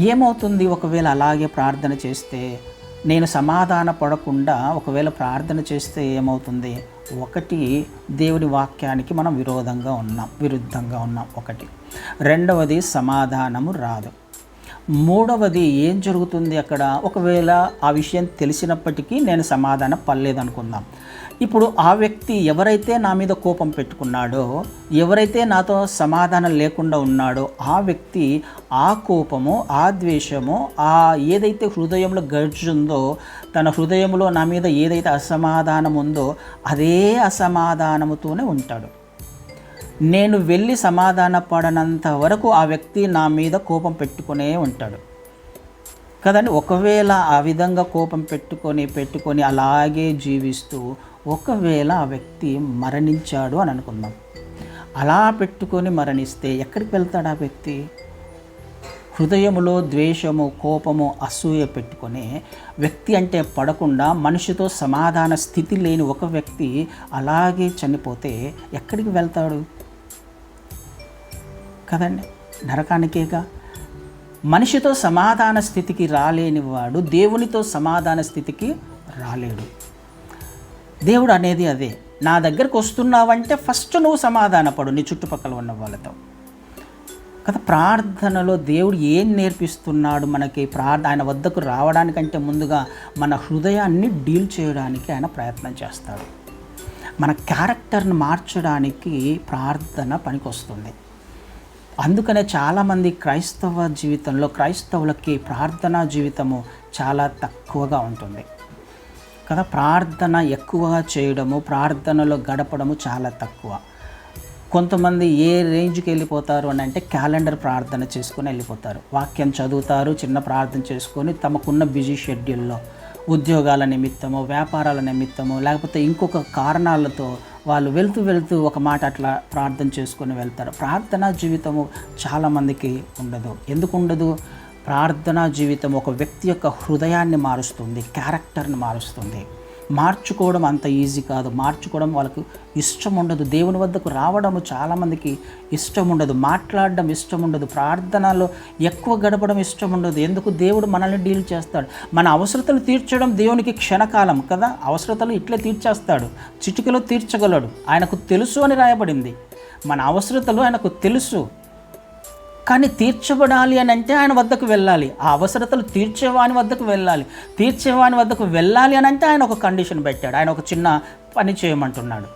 ఏమవుతుంది? ఒకవేళ అలాగే ప్రార్థన చేస్తే నేను సమాధాన పడకుండా ఒకవేళ ప్రార్థన చేస్తే ఏమవుతుంది? ఒకటి దేవుని వాక్యానికి మనం విరోధంగా ఉన్నాం విరుద్ధంగా ఉన్నాం. ఒకటి. రెండవది సమాధానము రాదు. మూడవది ఏం జరుగుతుంది అక్కడ? ఒకవేళ ఆ విషయం తెలిసినప్పటికీ నేను సమాధానం పడలేదనుకుందాం. ఇప్పుడు ఆ వ్యక్తి ఎవరైతే నా మీద కోపం పెట్టుకున్నాడో ఎవరైతే నాతో సమాధానం లేకుండా ఉన్నాడో ఆ వ్యక్తి ఆ కోపము ఆ ద్వేషము ఆ ఏదైతే హృదయంలో గడుచుందో తన హృదయంలో నా మీద ఏదైతే అసమాధానం ఉందో అదే అసమాధానముతోనే ఉంటాడు. నేను వెళ్ళి సమాధాన పడనంత వరకు ఆ వ్యక్తి నా మీద కోపం పెట్టుకునే ఉంటాడు. కదండి? ఒకవేళ ఆ విధంగా కోపం పెట్టుకొని పెట్టుకొని అలాగే జీవిస్తూ ఒకవేళ ఆ వ్యక్తి మరణించాడు అని అనుకుందాం. అలా పెట్టుకొని మరణిస్తే ఎక్కడికి వెళ్తాడు ఆ వ్యక్తి? హృదయములో ద్వేషము కోపము అసూయ పెట్టుకొని వ్యక్తి అంటే పడకుండా మనిషితో సమాధాన స్థితి లేని ఒక వ్యక్తి అలాగే చనిపోతే ఎక్కడికి వెళ్తాడు? కదండి నరకానికేగా? మనిషితో సమాధాన స్థితికి రాలేని వాడు దేవునితో సమాధాన స్థితికి రాలేడు. దేవుడు అనేది అదే. నా దగ్గరకు వస్తున్నావంటే ఫస్ట్ నువ్వు సమాధానపడు నీ చుట్టుపక్కల ఉన్న వాళ్ళతో. కదా ప్రార్థనలో దేవుడు ఏం నేర్పిస్తున్నాడు మనకి? ప్రార్థ ఆయన వద్దకు రావడానికంటే ముందుగా మన హృదయాన్ని డీల్ చేయడానికి ఆయన ప్రయత్నం చేస్తాడు. మన క్యారెక్టర్ని మార్చడానికి ప్రార్థన పనికొస్తుంది. అందుకనే చాలామంది క్రైస్తవ జీవితంలో క్రైస్తవులకి ప్రార్థనా జీవితము చాలా తక్కువగా ఉంటుంది. కదా ప్రార్థన ఎక్కువగా చేయడము ప్రార్థనలో గడపడము చాలా తక్కువ. కొంతమంది ఏ రేంజ్కి వెళ్ళిపోతారు అని అంటే క్యాలెండర్ ప్రార్థన చేసుకొని వెళ్ళిపోతారు. వాక్యం చదువుతారు చిన్న ప్రార్థన చేసుకొని తమకున్న బిజీ షెడ్యూల్లో ఉద్యోగాల నిమిత్తమో వ్యాపారాల నిమిత్తమో లేకపోతే ఇంకొక కారణాలతో వాళ్ళు వెళ్తూ వెళ్తూ ఒక మాట అట్లా ప్రార్థన చేసుకొని వెళ్తారు. ప్రార్థనా జీవితము చాలామందికి ఉండదు. ఎందుకు ఉండదు? ప్రార్థనా జీవితం ఒక వ్యక్తి యొక్క హృదయాన్ని మారుస్తుంది క్యారెక్టర్ని మారుస్తుంది. మార్చుకోవడం అంత ఈజీ కాదు. మార్చుకోవడం వాళ్ళకు ఇష్టం ఉండదు. దేవుని వద్దకు రావడము చాలామందికి ఇష్టం ఉండదు. మాట్లాడడం ఇష్టం ఉండదు. ప్రార్థనలో ఎక్కువ గడపడం ఇష్టం ఉండదు. ఎందుకు? దేవుడు మనల్ని డీల్ చేస్తాడు. మన అవసరతలు తీర్చడం దేవునికి క్షణకాలం కదా? అవసరతలు ఇట్లే తీర్చేస్తాడు. చిటికలో తీర్చగలడు. ఆయనకు తెలుసు అని రాయబడింది. మన అవసరతలు ఆయనకు తెలుసు. కానీ తీర్చబడాలి అని అంటే ఆయన వద్దకు వెళ్ళాలి. ఆ అవసరతలు తీర్చేవాని వద్దకు వెళ్ళాలి. తీర్చేవాని వద్దకు వెళ్ళాలి అని అంటే ఆయన ఒక కండిషన్ పెట్టాడు. ఆయన ఒక చిన్న పని చేయమంటున్నాడు.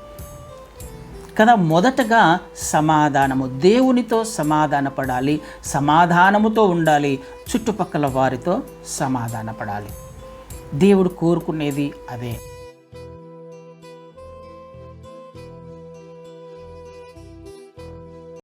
కదా మొదటగా సమాధానము. దేవునితో సమాధానపడాలి. సమాధానముతో ఉండాలి. చుట్టుపక్కల వారితో సమాధానపడాలి. దేవుడు కోరుకునేది అదే.